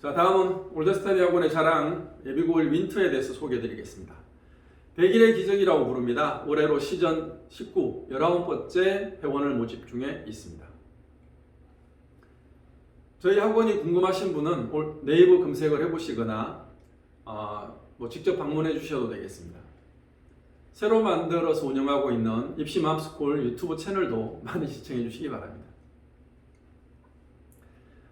자, 다음은 올드스타디 학원의 자랑 예비고1 윈터에 대해서 소개해 드리겠습니다. 100일의 기적이라고 부릅니다. 올해로 시전 19, 19번째 회원을 모집 중에 있습니다. 저희 학원이 궁금하신 분은 올- 네이버 검색을 해보시거나 아, 뭐 직접 방문해 주셔도 되겠습니다. 새로 만들어서 운영하고 있는 입시맘스쿨 유튜브 채널도 많이 시청해 주시기 바랍니다.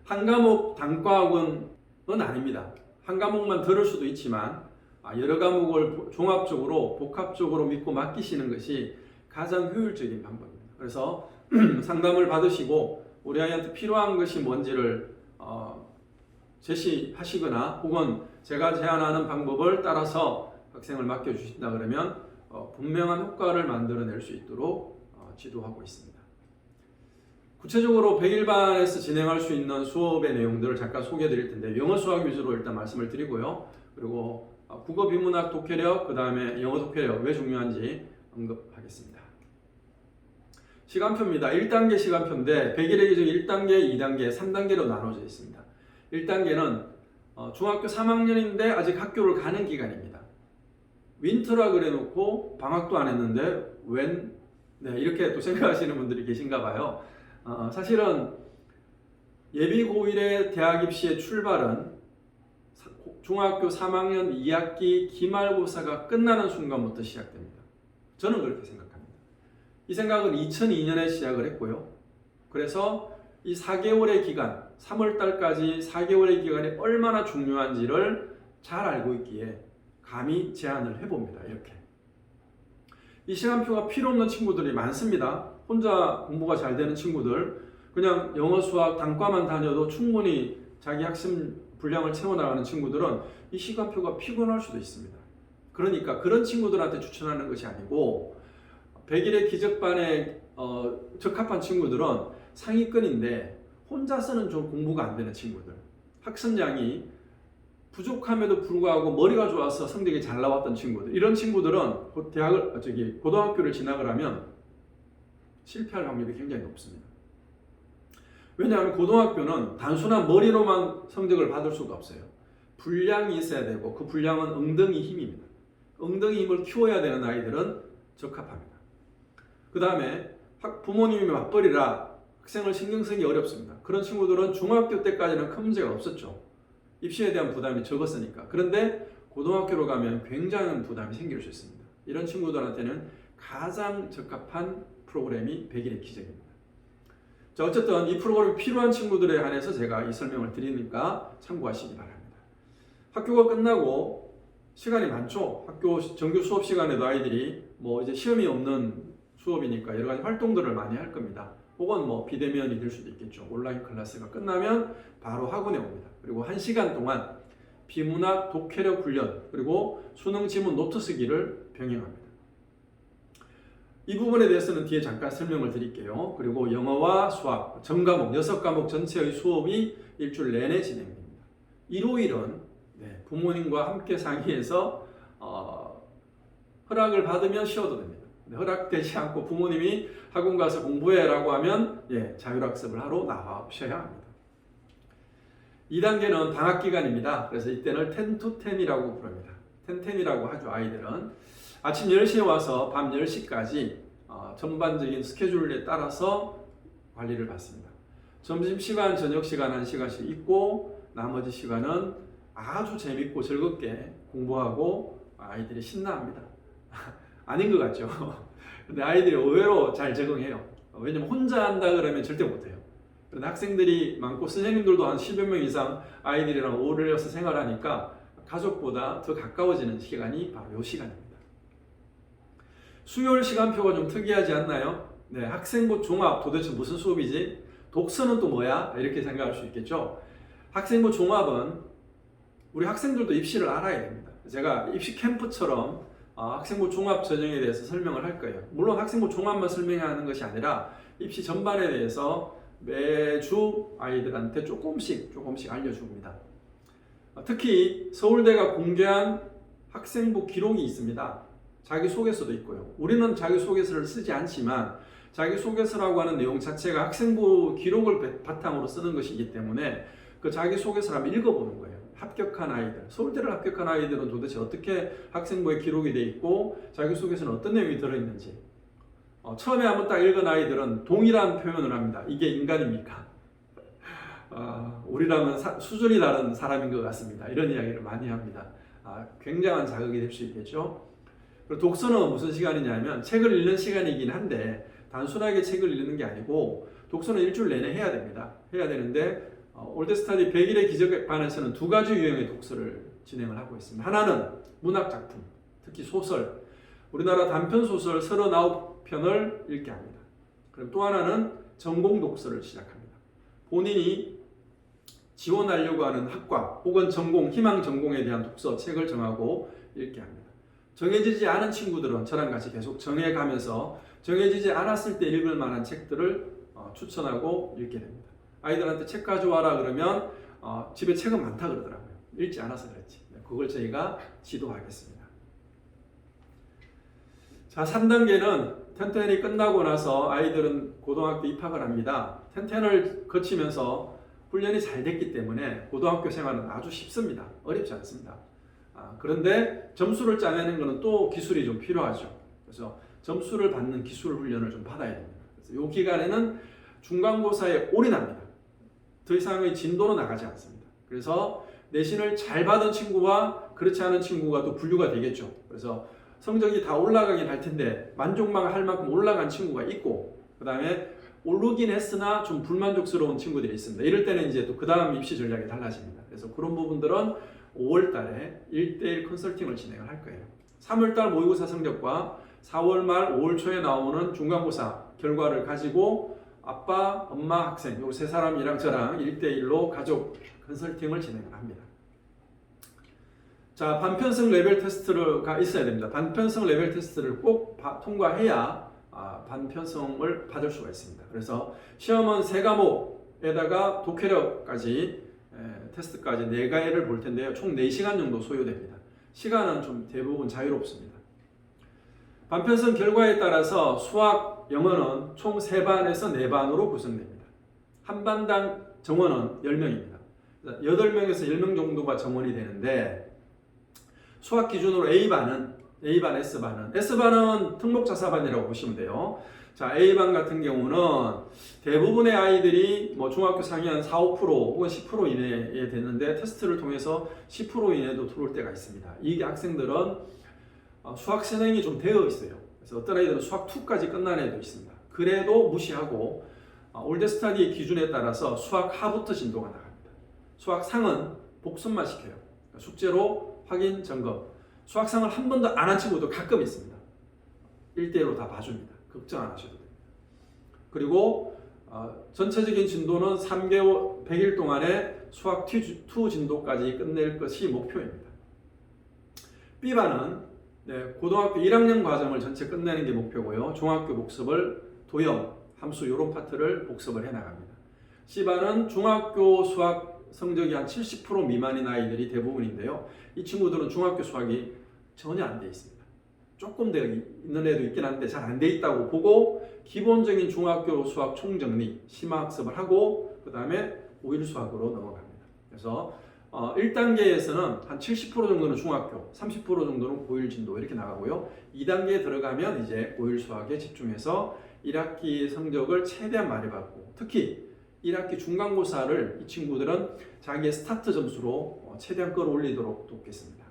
한 과목 단과학원 은 아닙니다. 한 과목만 들을 수도 있지만 아, 여러 과목을 보- 종합적으로 복합적으로 믿고 맡기시는 것이 가장 효율적인 방법입니다. 그래서 상담을 받으시고 우리 아이한테 필요한 것이 뭔지를 어, 제시하시거나 혹은 제가 제안하는 방법을 따라서 학생을 맡겨주신다 그러면 어, 분명한 효과를 만들어낼 수 있도록 어, 지도하고 있습니다. 구체적으로 100일반에서 진행할 수 있는 수업의 내용들을 잠깐 소개해 드릴 텐데 영어 수학 위주로 일단 말씀을 드리고요. 그리고 어, 국어 비문학 독해력 그 다음에 영어 독해력 왜 중요한지 언급하겠습니다. 시간표입니다. 1단계 시간표인데 100일의 기적 1단계, 2단계, 3단계로 나눠져 있습니다. 1단계는 어, 중학교 3학년인데 아직 학교를 가는 기간입니다. 윈터라 그래놓고 방학도 안 했는데 웬 네, 이렇게 또 생각하시는 분들이 계신가 봐요. 어, 사실은 예비 고1의 대학 입시의 출발은 사- 중학교 3학년 2학기 기말고사가 끝나는 순간부터 시작됩니다. 저는 그렇게 생각합니다. 이 생각은 2002년에 시작을 했고요. 그래서 이 4개월의 기간, 3월달까지 4개월의 기간이 얼마나 중요한지를 잘 알고 있기에 감히 제안을 해봅니다. 이렇게. 이 시간표가 필요 없는 친구들이 많습니다. 혼자 공부가 잘 되는 친구들, 그냥 영어, 수학, 단과만 다녀도 충분히 자기 학습 분량을 채워나가는 친구들은 이 시간표가 피곤할 수도 있습니다. 그러니까 그런 친구들한테 추천하는 것이 아니고 100일의 기적반에 어, 적합한 친구들은 상위권인데 혼자 쓰는 좀 공부가 안 되는 친구들, 학습량이 부족함에도 불구하고 머리가 좋아서 성적이 잘 나왔던 친구들 이런 친구들은 곧 대학을 어, 저기 고등학교를 진학을 하면 실패할 확률이 굉장히 높습니다. 왜냐하면 고등학교는 단순한 머리로만 성적을 받을 수가 없어요. 분량이 있어야 되고 그 분량은 엉덩이 힘입니다. 엉덩이 힘을 키워야 되는 아이들은 적합합니다. 그 다음에 부모님이 맞벌이라 학생을 신경 쓰기 어렵습니다. 그런 친구들은 중학교 때까지는 큰 문제가 없었죠. 입시에 대한 부담이 적었으니까. 그런데 고등학교로 가면 굉장한 부담이 생길 수 있습니다. 이런 친구들한테는 가장 적합한 프로그램이 100일의 기적입니다. 자, 어쨌든 이 프로그램이 필요한 친구들에 한해서 제가 이 설명을 드리니까 참고하시기 바랍니다. 학교가 끝나고 시간이 많죠. 학교 정규 수업 시간에도 아이들이 뭐 이제 시험이 없는 수업이니까 여러 가지 활동들을 많이 할 겁니다. 혹은 뭐 비대면이 될 수도 있겠죠. 온라인 클래스가 끝나면 바로 학원에 옵니다. 그리고 한 시간 동안 비문학 독해력 훈련 그리고 수능 지문 노트 쓰기를 병행합니다. 이 부분에 대해서는 뒤에 잠깐 설명을 드릴게요. 그리고 영어와 수학, 전 과목, 6과목 전체의 수업이 일주일 내내 진행됩니다. 일요일은 네, 부모님과 함께 상의해서 어, 허락을 받으면 쉬어도 됩니다. 네, 허락되지 않고 부모님이 학원 가서 공부해라고 하면 예, 자율학습을 하러 나와셔야 합니다. 2단계는 방학 기간입니다. 그래서 이때는 10 to 10이라고 부릅니다. 10 10이라고 하죠. 아이들은 아침 10시에 와서 밤 10시까지 어, 전반적인 스케줄에 따라서 관리를 받습니다. 점심시간, 저녁시간 1시간씩 있고 나머지 시간은 아주 재밌고 즐겁게 공부하고 아이들이 신나합니다. 아닌 것 같죠? 근데 아이들이 의외로 잘 적응해요. 왜냐면 혼자 한다 그러면 절대 못해요. 그런데 학생들이 많고 선생님들도 한 10여 명 이상 아이들이랑 어울려서 생활하니까 가족보다 더 가까워지는 시간이 바로 이 시간입니다. 수요일 시간표가 좀 특이하지 않나요? 네, 학생부 종합 도대체 무슨 수업이지? 독서는 또 뭐야? 이렇게 생각할 수 있겠죠. 학생부 종합은 우리 학생들도 입시를 알아야 됩니다. 제가 입시 캠프처럼 어, 학생부 종합 전형에 대해서 설명을 할 거예요. 물론 학생부 종합만 설명하는 것이 아니라 입시 전반에 대해서 매주 아이들한테 조금씩 조금씩 알려줍니다. 어, 특히 서울대가 공개한 학생부 기록이 있습니다. 자기소개서도 있고요. 우리는 자기소개서를 쓰지 않지만 자기소개서라고 하는 내용 자체가 학생부 기록을 바탕으로 쓰는 것이기 때문에 그 자기소개서를 한번 읽어보는 거예요. 합격한 아이들, 서울대를 합격한 아이들은 도대체 어떻게 학생부에 기록이 돼 있고 자기소개서는 어떤 내용이 들어있는지 어, 처음에 한번 딱 읽은 아이들은 동일한 표현을 합니다. 이게 인간입니까? 어, 우리랑은 사- 수준이 다른 사람인 것 같습니다. 이런 이야기를 많이 합니다. 아, 굉장한 자극이 될 수 있겠죠. 그리고 독서는 무슨 시간이냐면 책을 읽는 시간이긴 한데 단순하게 책을 읽는 게 아니고 독서는 일주일 내내 해야 됩니다. 해야 되는데 어, 올드스타디 100일의 기적반에서는 두 가지 유형의 독서를 진행을 하고 있습니다. 하나는 문학 작품, 특히 소설, 우리나라 단편 소설 39편을 읽게 합니다. 그리고 또 하나는 전공 독서를 시작합니다. 본인이 지원하려고 하는 학과 혹은 전공, 희망 전공에 대한 독서 책을 정하고 읽게 합니다. 정해지지 않은 친구들은 저랑 같이 계속 정해가면서 정해지지 않았을 때 읽을 만한 책들을 어, 추천하고 읽게 됩니다. 아이들한테 책 가져와라 그러면 어, 집에 책은 많다 그러더라고요. 읽지 않아서 그렇지. 네, 그걸 저희가 지도하겠습니다. 자, 3단계는 텐텐이 끝나고 나서 아이들은 고등학교 입학을 합니다. 텐텐을 거치면서 훈련이 잘 됐기 때문에 고등학교 생활은 아주 쉽습니다. 어렵지 않습니다. 아, 그런데 점수를 짜내는 것은 또 기술이 좀 필요하죠. 그래서 점수를 받는 기술 훈련을 좀 받아야 됩니다. 그래서 이 기간에는 중간고사에 올인합니다. 더 이상의 진도로 나가지 않습니다. 그래서 내신을 잘 받은 친구와 그렇지 않은 친구가 또 분류가 되겠죠. 그래서 성적이 다 올라가긴 할 텐데 만족만 할 만큼 올라간 친구가 있고 그 다음에 오르긴 했으나 좀 불만족스러운 친구들이 있습니다. 이럴 때는 이제 또 그 다음 입시 전략이 달라집니다. 그래서 그런 부분들은 5월 달에 1대1 컨설팅을 진행을 할 거예요. 3월 달 모의고사 성적과 4월 말 5월 초에 나오는 중간고사 결과를 가지고 아빠, 엄마, 학생 요 세 사람이랑 저랑 1대1로 가족 컨설팅을 진행을 합니다. 자, 반편성 레벨 테스트가 있어야 됩니다. 반편성 레벨 테스트를 꼭 바- 통과해야 아, 반편성을 받을 수가 있습니다. 그래서 시험은 세 과목에다가 독해력까지 에, 테스트까지 네 가지를 볼 텐데요. 총 4시간 정도 소요됩니다. 시간은 좀 대부분 자유롭습니다. 반편성 결과에 따라서 수학, 영어는 총 3반에서 4반으로 구성됩니다. 한 반당 정원은 10명입니다. 8명에서 10명 정도가 정원이 되는데 수학 기준으로 A반은 A반, S반은 S반은 특목자사반이라고 보시면 돼요. 자, A반 같은 경우는 대부분의 아이들이 뭐 중학교 상위 4, 5% 혹은 10% 이내에 되는데 테스트를 통해서 10% 이내도 들어올 때가 있습니다. 이 학생들은 어, 수학 선행이 좀 되어 있어요. 그래서 어떤 아이들은 수학 2까지 끝난 애도 있습니다. 그래도 무시하고 어, 올드스타디의 기준에 따라서 수학 하부터 진도가 나갑니다. 수학 상은 복습만 시켜요. 그러니까 숙제로 확인 점검. 수학 상을 한 번도 안 한 친구도 가끔 있습니다. 1대1로 다 봐줍니다. 걱정 안 하셔도 됩니다. 그리고 어, 전체적인 진도는 3개월 100일 동안에 수학 2 진도까지 끝낼 것이 목표입니다. B반은 네, 고등학교 1학년 과정을 전체 끝내는 게 목표고요. 중학교 복습을 도형, 함수 이런 파트를 복습을 해 나갑니다. C반은 중학교 수학 성적이 한 70% 미만인 아이들이 대부분인데요. 이 친구들은 중학교 수학이 전혀 안 돼 있습니다. 조금 되어 있는 애도 있긴 한데 잘 안 돼 있다고 보고 기본적인 중학교 수학 총정리, 심화학습을 하고 그 다음에 5일 수학으로 넘어갑니다. 그래서 어, 1단계에서는 한 70% 정도는 중학교, 30% 정도는 고1 진도 이렇게 나가고요. 2단계에 들어가면 이제 고1 수학에 집중해서 1학기 성적을 최대한 많이 받고 특히 1학기 중간고사를 이 친구들은 자기의 스타트 점수로 어, 최대한 끌어올리도록 돕겠습니다.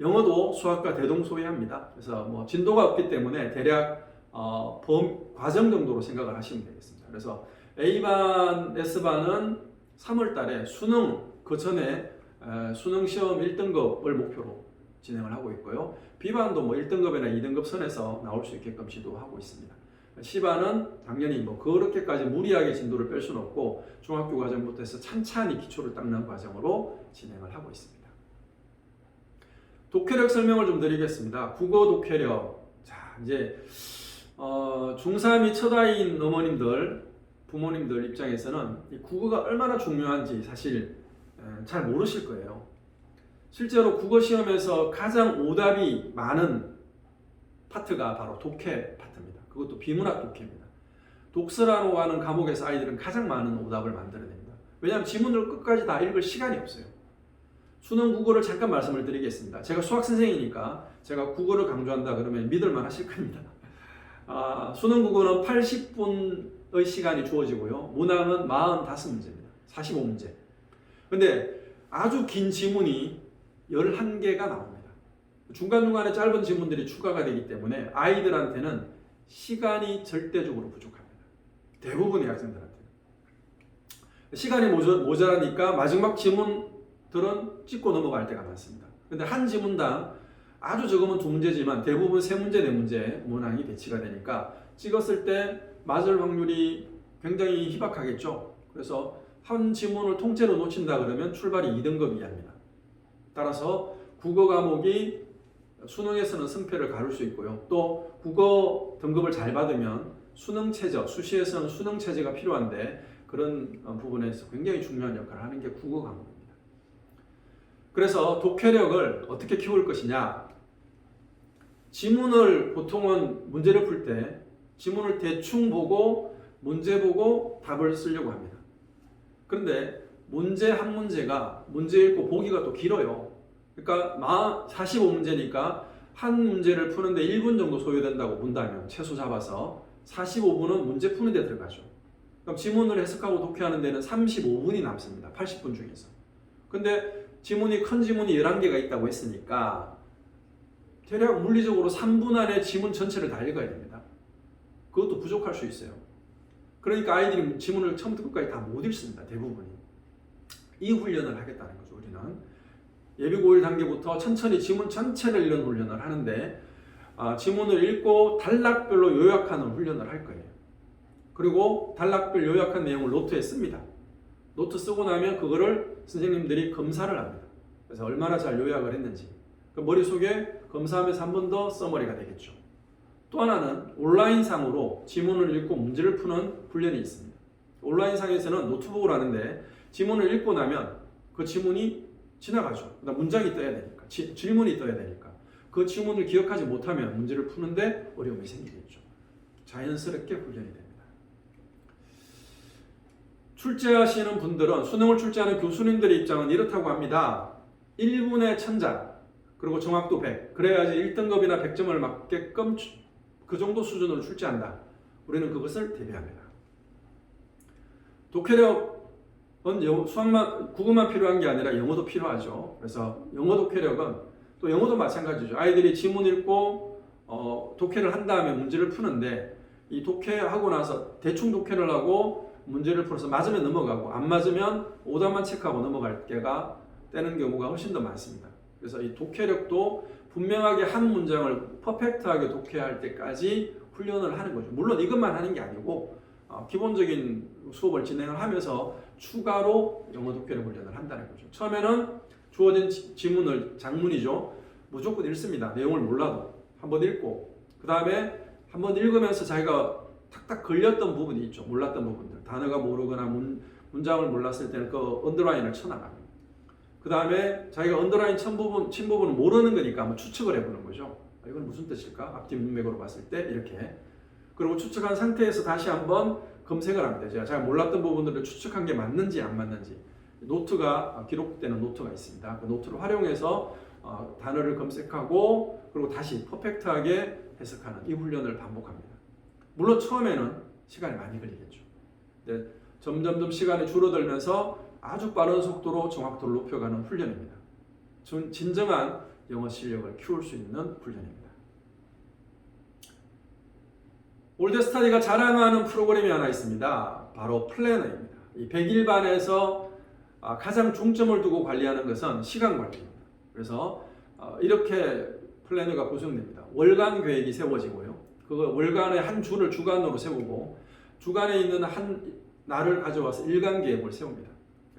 영어도 수학과 대동소이합니다. 그래서 뭐 진도가 없기 때문에 대략 어, 범 과정 정도로 생각을 하시면 되겠습니다. 그래서 A반, S반은 3월 달에 수능 그 전에 에, 수능 시험 1등급을 목표로 진행을 하고 있고요. B반도 뭐 1등급이나 2등급 선에서 나올 수 있게끔 지도하고 있습니다. C반은 당연히 뭐 그렇게까지 무리하게 진도를 뺄 수는 없고 중학교 과정부터 해서 찬찬히 기초를 닦는 과정으로 진행을 하고 있습니다. 독해력 설명을 좀 드리겠습니다. 국어 독해력. 자, 이제 어, 중3이 첫 아이인 어머님들, 부모님들 입장에서는 이 국어가 얼마나 중요한지 사실 에, 잘 모르실 거예요. 실제로 국어 시험에서 가장 오답이 많은 파트가 바로 독해 파트입니다. 그것도 비문학 독해입니다. 독서라고 하는 과목에서 아이들은 가장 많은 오답을 만들어냅니다. 왜냐하면 지문을 끝까지 다 읽을 시간이 없어요. 수능 국어를 잠깐 말씀을 드리겠습니다. 제가 수학 선생이니까 제가 국어를 강조한다 그러면 믿을만 하실 겁니다. 아, 수능 국어는 80분 의 시간이 주어지고요. 문항은 45문제입니다. 45문제. 근데 아주 긴 지문이 11개가 나옵니다. 중간중간에 짧은 지문들이 추가가 되기 때문에 아이들한테는 시간이 절대적으로 부족합니다. 대부분의 학생들한테. 시간이 모자, 모자라니까 마지막 지문들은 찍고 넘어갈 때가 많습니다. 근데 한 지문당 아주 적으면 두 문제지만 대부분 세 문제, 네 문제 문항이 배치가 되니까 찍었을 때 맞을 확률이 굉장히 희박하겠죠. 그래서 한 지문을 통째로 놓친다 그러면 출발이 2등급 이하입니다. 따라서 국어 과목이 수능에서는 승패를 가를 수 있고요. 또 국어 등급을 잘 받으면 수능 체제, 수시에서는 수능 체제가 필요한데 그런 어, 부분에서 굉장히 중요한 역할을 하는 게 국어 과목입니다. 그래서 독해력을 어떻게 키울 것이냐? 지문을 보통은 문제를 풀때 지문을 대충 보고 문제 보고 답을 쓰려고 합니다. 그런데 문제 한 문제가 문제 읽고 보기가 또 길어요. 그러니까 45문제니까 한 문제를 푸는데 1분 정도 소요된다고 본다면 최소 잡아서 45분은 문제 푸는 데 들어가죠. 그럼 지문을 해석하고 독해하는 데는 35분이 남습니다. 80분 중에서. 근데 지문이 큰 지문이 11개가 있다고 했으니까 대략 물리적으로 3분 안에 지문 전체를 다 읽어야 됩니다. 그것도 부족할 수 있어요. 그러니까 아이들이 지문을 처음부터 끝까지 다 못 읽습니다. 대부분이. 이 훈련을 하겠다는 거죠. 우리는. 예비 고1 단계부터 천천히 지문 전체를 읽는 훈련을 하는데 아, 지문을 읽고 단락별로 요약하는 훈련을 할 거예요. 그리고 단락별 요약한 내용을 노트에 씁니다. 노트 쓰고 나면 그거를 선생님들이 검사를 합니다. 그래서 얼마나 잘 요약을 했는지 그 머릿속에 검사하면서 한 번 더 써머리가 되겠죠. 또 하나는 온라인상으로 지문을 읽고 문제를 푸는 훈련이 있습니다. 온라인상에서는 노트북을 하는데 지문을 읽고 나면 그 지문이 지나가죠. 그다음 문장이 떠야 되니까 지, 질문이 떠야 되니까 그 지문을 기억하지 못하면 문제를 푸는데 어려움이 생기겠죠. 자연스럽게 훈련이 됩니다. 출제하시는 분들은 수능을 출제하는 교수님들의 입장은 이렇다고 합니다. 1분의 천자 그리고 정확도 100 그래야지 1등급이나 100점을 맞게끔 그 정도 수준으로 출제한다. 우리는 그것을 대비합니다. 독해력은 영, 수학만 국어만 필요한 게 아니라 영어도 필요하죠. 그래서 영어 독해력은 또 영어도 마찬가지죠. 아이들이 지문 읽고 어, 독해를 한 다음에 문제를 푸는데 이 독해하고 나서 대충 독해를 하고 문제를 풀어서 맞으면 넘어가고 안 맞으면 오답만 체크하고 넘어갈 때가 되는 경우가 훨씬 더 많습니다. 그래서 이 독해력도 분명하게 한 문장을 퍼펙트하게 독해할 때까지 훈련을 하는 거죠. 물론 이것만 하는 게 아니고 어, 기본적인 수업을 진행을 하면서 추가로 영어 독해력 훈련을 한다는 거죠. 처음에는 주어진 지- 지문을 장문이죠. 무조건 읽습니다. 내용을 몰라도 한번 읽고 그 다음에 한번 읽으면서 자기가 탁탁 걸렸던 부분이 있죠. 몰랐던 부분들. 단어가 모르거나 문, 문장을 몰랐을 때는 그 언더라인을 쳐나갑니다. 그 다음에 자기가 언더라인 친 부분, 친 부분은 모르는 거니까 한번 추측을 해보는 거죠. 아, 이건 무슨 뜻일까? 앞뒤 문맥으로 봤을 때 이렇게. 그리고 추측한 상태에서 다시 한번 검색을 합니다. 제가 잘 몰랐던 부분들을 추측한 게 맞는지 안 맞는지. 노트가 기록되는 노트가 있습니다. 그 노트를 활용해서 어, 단어를 검색하고 그리고 다시 퍼펙트하게 해석하는 이 훈련을 반복합니다. 물론 처음에는 시간이 많이 걸리겠죠. 근데 점점점 시간이 줄어들면서 아주 빠른 속도로 정확도를 높여가는 훈련입니다. 진- 진정한 영어 실력을 키울 수 있는 훈련입니다. 올드스타디가 자랑하는 프로그램이 하나 있습니다. 바로 플래너입니다. 이 100일반에서 아, 가장 중점을 두고 관리하는 것은 시간 관리입니다. 그래서 어, 이렇게 플래너가 구성됩니다. 월간 계획이 세워지고요. 그 월간의 한 주를 주간으로 세우고 주간에 있는 한 날을 가져와서 일간 계획을 세웁니다.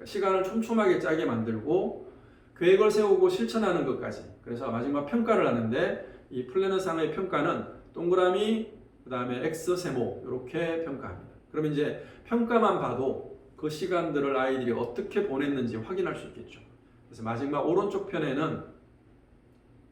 그러니까 시간을 촘촘하게 짜게 만들고 계획을 세우고 실천하는 것까지. 그래서 마지막 평가를 하는데 이 플래너상의 평가는 동그라미 그 다음에 X 세모 이렇게 평가합니다. 그러면 이제 평가만 봐도 그 시간들을 아이들이 어떻게 보냈는지 확인할 수 있겠죠. 그래서 마지막 오른쪽 편에는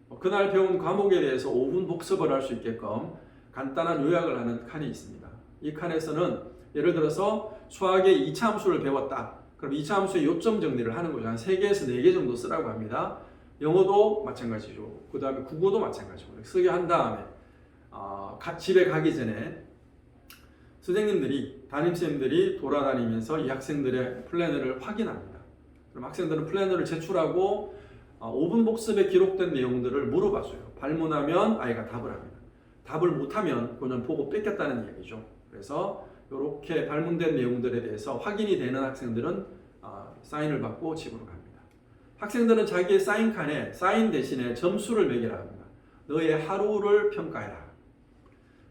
어, 그날 배운 과목에 대해서 5분 복습을 할 수 있게끔 간단한 요약을 하는 칸이 있습니다. 이 칸에서는 예를 들어서 수학의 이차 함수를 배웠다. 그럼 2차 함수의 요점 정리를 하는 거죠. 한 3개에서 4개 정도 쓰라고 합니다. 영어도 마찬가지죠. 그 다음에 국어도 마찬가지고. 쓰게 한 다음에 어, 가- 집에 가기 전에 선생님들이 담임쌤들이 돌아다니면서 이 학생들의 플래너를 확인합니다. 그럼 학생들은 플래너를 제출하고 어, 5분 복습에 기록된 내용들을 물어봐줘요. 발문하면 아이가 답을 합니다. 답을 못하면 그냥 보고 뺏겼다는 얘기죠. 그래서 이렇게 발문된 내용들에 대해서 확인이 되는 학생들은 어, 사인을 받고 집으로 갑니다. 학생들은 자기의 사인 칸에 사인 대신에 점수를 매기라 합니다. 너의 하루를 평가해라.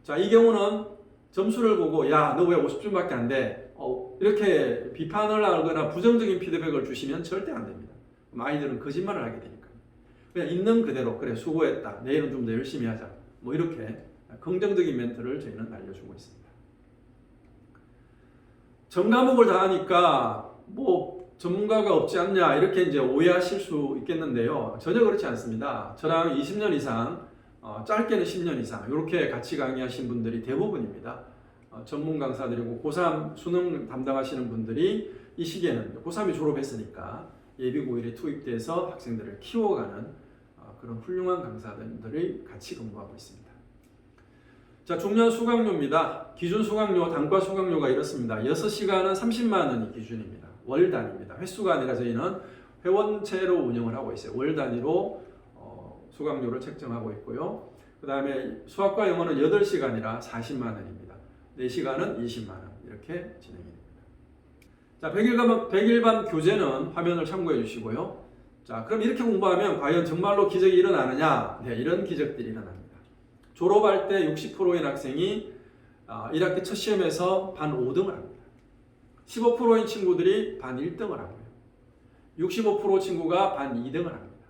자, 이 경우는 점수를 보고 야, 너 왜 50점밖에 안 돼? 어, 이렇게 비판을 하거나 부정적인 피드백을 주시면 절대 안 됩니다. 아이들은 거짓말을 하게 되니까. 그냥 있는 그대로 그래 수고했다. 내일은 좀 더 열심히 하자. 뭐 이렇게 긍정적인 멘트를 저희는 알려주고 있습니다. 전 과목을 다 하니까 뭐 전문가가 없지 않냐 이렇게 이제 오해하실 수 있겠는데요. 전혀 그렇지 않습니다. 저랑 20년 이상 어, 짧게는 10년 이상 이렇게 같이 강의하신 분들이 대부분입니다. 어, 전문 강사들이고 고3 수능 담당하시는 분들이 이 시기에는 고3이 졸업했으니까 예비고일에 투입돼서 학생들을 키워가는 어, 그런 훌륭한 강사들이 같이 근무하고 있습니다. 자, 중년 수강료입니다. 기준 수강료, 단과 수강료가 이렇습니다. 6시간은 30만 원이 기준입니다. 월 단위입니다. 횟수가 아니라 저희는 회원제로 운영을 하고 있어요. 월 단위로 어, 수강료를 책정하고 있고요. 그 다음에 수학과 영어는 8시간이라 40만 원입니다. 4시간은 20만 원 이렇게 진행이 됩니다. 자, 100일간, 100일반 교재는 화면을 참고해 주시고요. 자, 그럼 이렇게 공부하면 과연 정말로 기적이 일어나느냐? 네, 이런 기적들이 일어납니다. 졸업할 때 60%인 학생이 아, 1학기 첫 시험에서 반 5등을 합니다. 15%인 친구들이 반 1등을 하고요. 65% 친구가 반 2등을 합니다.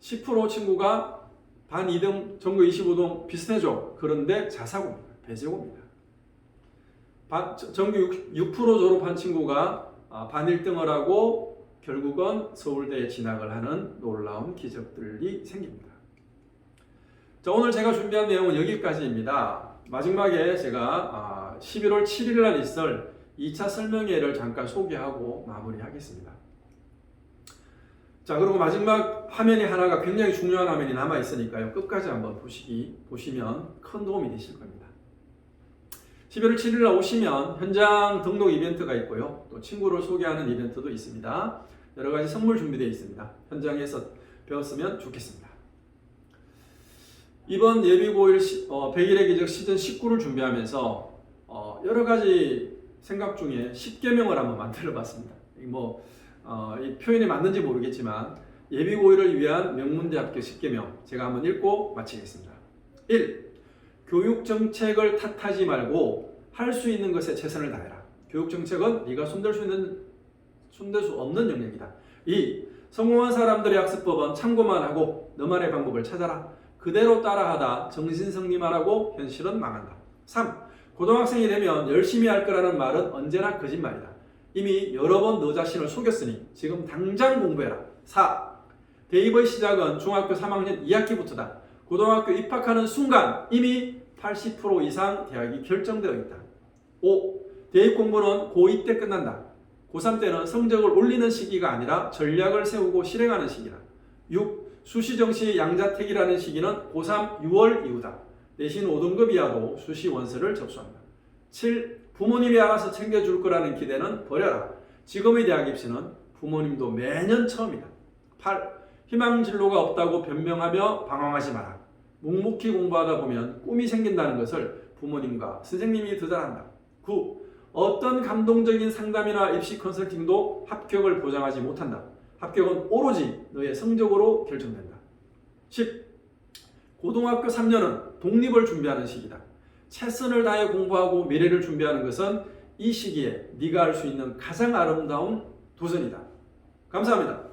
10% 친구가 반 2등, 전국 25등 비슷해져. 그런데 자사고입니다. 배제고입니다. 6%, 6% 졸업한 친구가 아, 반 1등을 하고 결국은 서울대에 진학을 하는 놀라운 기적들이 생깁니다. 자, 오늘 제가 준비한 내용은 여기까지입니다. 마지막에 제가 아, 11월 7일 날 있을 2차 설명회를 잠깐 소개하고 마무리하겠습니다. 자, 그리고 마지막 화면이 하나가 굉장히 중요한 화면이 남아 있으니까요. 끝까지 한번 보시기 보시면 큰 도움이 되실 겁니다. 11월 7일 날 오시면 현장 등록 이벤트가 있고요. 또 친구를 소개하는 이벤트도 있습니다. 여러 가지 선물 준비되어 있습니다. 현장에서 배웠으면 좋겠습니다. 이번 예비고일 시, 어, 100일의 기적 시즌 19를 준비하면서 어, 여러 가지 생각 중에 10개명을 한번 만들어 봤습니다. 뭐, 어, 이 표현이 맞는지 모르겠지만 예비고일을 위한 명문대 합격 10개명 제가 한번 읽고 마치겠습니다. 1. 교육 정책을 탓하지 말고 할 수 있는 것에 최선을 다해라. 교육 정책은 네가 손댈 수 있는 손댈 수 없는 영역이다. 2. 성공한 사람들의 학습법은 참고만 하고 너만의 방법을 찾아라. 그대로 따라하다 하고 현실은 망한다. 3. 고등학생이 되면 열심히 할 거라는 말은 언제나 거짓말이다. 이미 여러 번 너 자신을 속였으니 지금 당장 공부해라. 4. 대입의 시작은 중학교 3학년 2학기부터다. 고등학교 입학하는 순간 이미 80% 이상 대학이 결정되어 있다. 5. 대입 공부는 고2 때 끝난다. 고3 때는 성적을 올리는 시기가 아니라 전략을 세우고 실행하는 시기다. 6. 수시 정시 양자택이라는 시기는 고3 6월 이후다. 내신 5등급 이하도 수시 원서를 접수한다. 7. 부모님이 알아서 챙겨줄 거라는 기대는 버려라. 지금의 대학 입시는 부모님도 매년 처음이다. 8. 희망 진로가 없다고 변명하며 방황하지 마라. 묵묵히 공부하다 보면 꿈이 생긴다는 것을 부모님과 선생님이 더 잘한다. 9. 어떤 감동적인 상담이나 입시 컨설팅도 합격을 보장하지 못한다. 합격은 오로지 너의 성적으로 결정된다. 10. 고등학교 3년은 독립을 준비하는 시기다. 최선을 다해 공부하고 미래를 준비하는 것은 이 시기에 네가 할 수 있는 가장 아름다운 도전이다. 감사합니다.